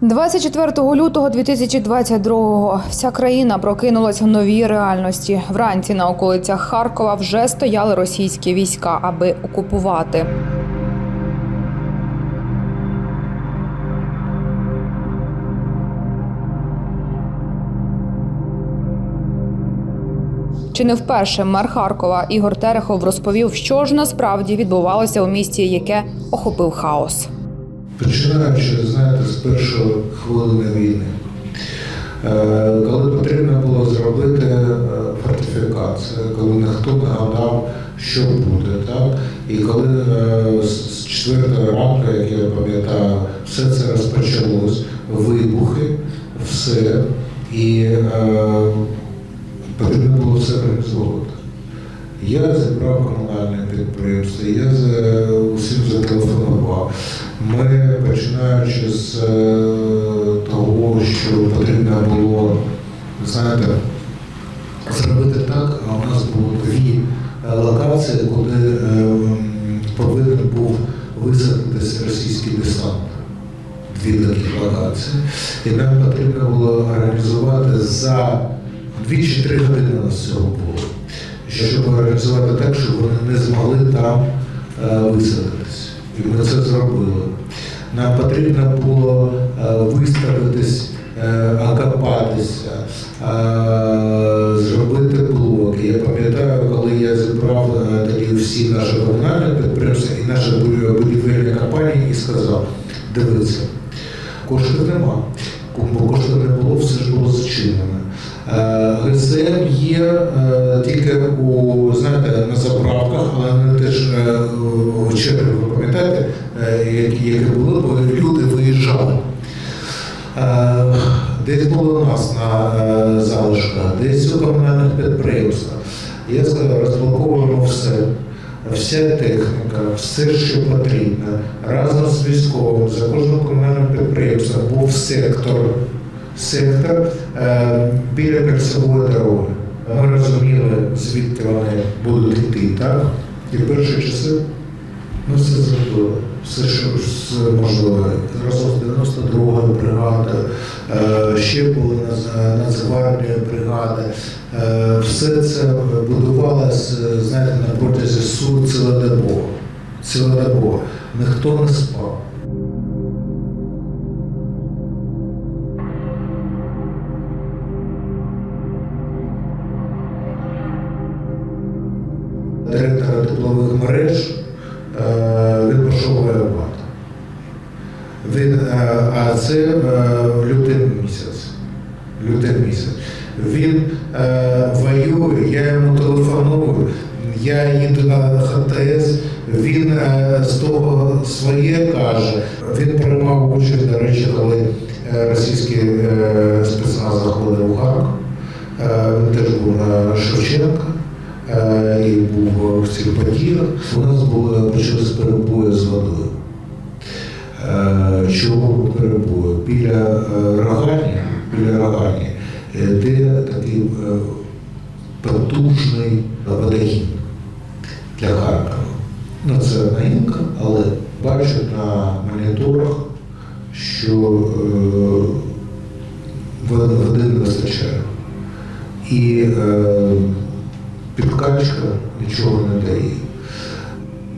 24 лютого 2022-го вся країна прокинулась в новій реальності. Вранці на околицях Харкова вже стояли російські війська, аби окупувати. Чи не вперше мер Харкова Ігор Терехов розповів, що ж насправді відбувалося у місті, яке охопив хаос. Починаючи, знаєте, з першої хвилини війни, Е, коли потрібно було зробити е, фортифікацію, коли ніхто не гадав, що буде, так? І коли е, з четвертої ранку, як я пам'ятаю, все це розпочалось, вибухи, все, і потрібно було все організовувати. Я зібрав комунальне підприємство, я за усім зателефонував. Ми починаючи з е, того, що потрібно було, знаєте, зробити так, а у нас було дві е, локації, куди е, повинен був висадитися російський десант. Дві такі локації. І нам потрібно було організувати за 2-3 години у нас цього було щоб організувати так, щоб вони не змогли там е, висадитись. І ми це зробили. Нам потрібно було е, виставитись, е, окопатися, зробити блоки. Я пам'ятаю, коли я зібрав тоді всі наші комунальні підприємства і наші будівельні компанії і сказав, дивіться, коштів нема. Бо коштів не було, все ж було зачинено. Е, ГСМ є е, тільки у знаєте, на заправках, але вони теж е, черги, ви пам'ятаєте, е, які, були, бо люди виїжджали. Десь було нас на залишках, десь у комунальних підприємствах. Я сказав, розблоковуємо все. Вся техніка, все, що потрібно, разом з військовим, за кожним комунальним підприємством був сектор, сектор е, біля кольцевої дороги. Ми розуміли, звідки вони будуть йти, так? І в перші часи ми все зробили. Все, що можливо, разом з 92 бригадою, е, ще були Нац- Нацгвардія бригади. Е, Все це будувалося, знаєте, на протязі су цілодобово. Цілодобово. Ніхто не спав. Директора теплових мереж е, він пішов воювати. Він, е, а це місяць. Лютий місяць. Він е, воює, я йому телефоную, я їду на ХТС, він е, з того своє каже. Він приймав участь, до речі, коли е, російський е, спецназ заходив у Харків. Е, Він теж був на Шевченка е, і був в цих подіях. У нас були почалися перебої з водою. Чого перебою? Біля Рогані, біля Рогані, е, де такий е, потужний водогін для Харкова. Ну, це наївка, але бачу на моніторах, що е, води не вистачає. І е, підкачка нічого не дає.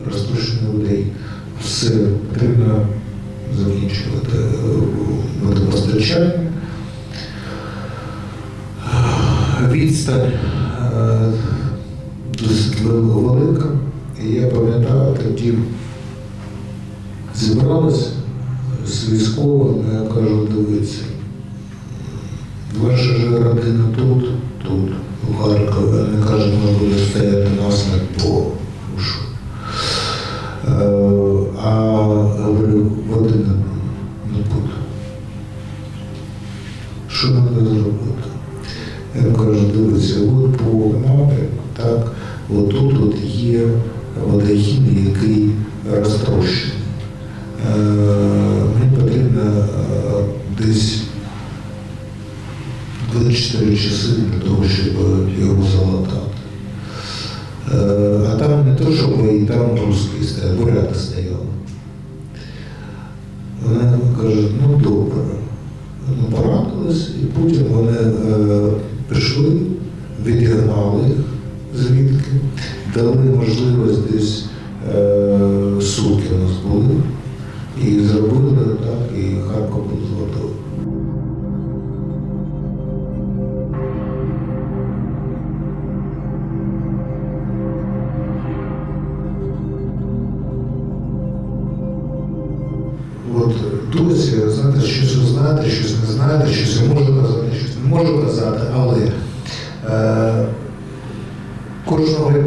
Розпущений людей. Все потрібно закінчувати водопостачання. Відстань е, досить велика. І я пам'ятаю, тоді зібралися з військовими, я кажу, дивіться, ваша ж родина тут, тут, у Харкові. Вони кажуть, ми будемо стояти насмерть, бо ну що. Е, А говорю, не, Я кажу, дивіться, от по мапі, так, отут от є водогін, який розтрощений. Е, Мені потрібно е, десь 24 часи для того, щоб його залатати. Е, А там не то, що бої, там русські стояли, буряти стояли. Вона каже, ну добре. порадились, і потім вони їх звідки, дали можливість десь е, сутки у нас були, і зробили так, і Харків був. От досі, знаєте, щось ви знаєте, щось не знаєте, щось можу казати, щось не можу казати, але е,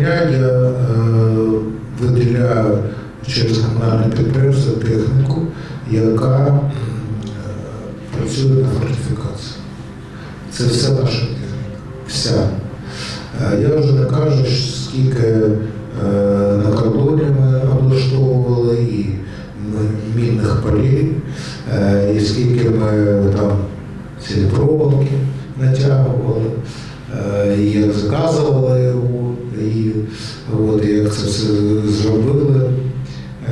дня я е, виділяю через комунальне підприємство техніку, яка е, працює на фортифікації. Це вся наша техніка. Вся. Е, Я вже не кажу, скільки на кордоні ми облаштовували і мінних полів, і скільки ми там ці проволоки натягували, і як заказували це все зробили.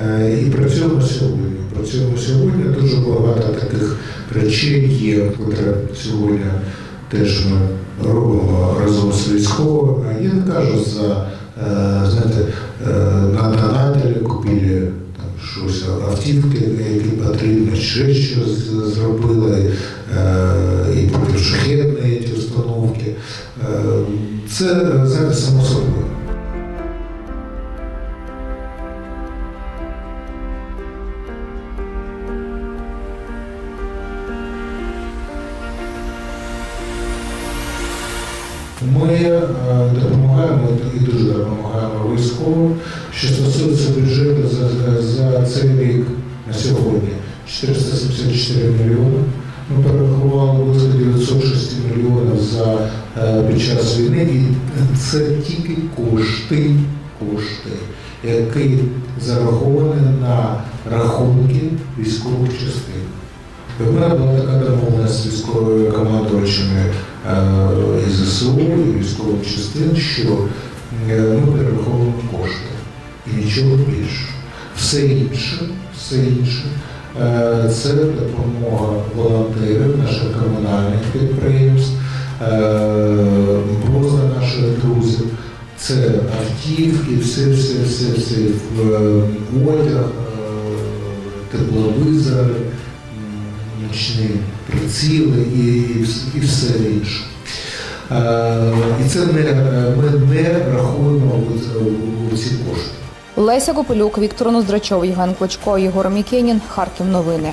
Е, І працюємо сьогодні. Працюємо сьогодні. Дуже багато таких речей є, які сьогодні теж ми робимо разом з військовими. Я не кажу за е, знаєте, е, на донателі купили там щось автівки, які потрібні, ще щось зробили, і протишахетні ці установки. Це знаєте, само собою. Ми е, допомагаємо і дуже допомагаємо військовим. Що стосується бюджету за, за цей рік на сьогодні 474 мільйони. Ми перерахували близько 906 мільйонів за е, під час війни, і це тільки кошти, кошти, які зараховані на рахунки військових частин. У мене була така домовленість з військовими командувачами е, і ЗСУ, і військових частин, що е, ми перераховуємо кошти і нічого більше. Все інше, все інше е, це допомога волонтерів, наших комунальних підприємств, е, просто наших друзів. Це автівки, все, все, все, все, е, одяг, е, тепловизори, нічні приціли і, і, все інше. Е, І це не, ми не рахуємо у, ці кошти. Леся Копилюк, Віктор Ноздрачов, Євген Клочко, Єгор Мікенін. Харків новини.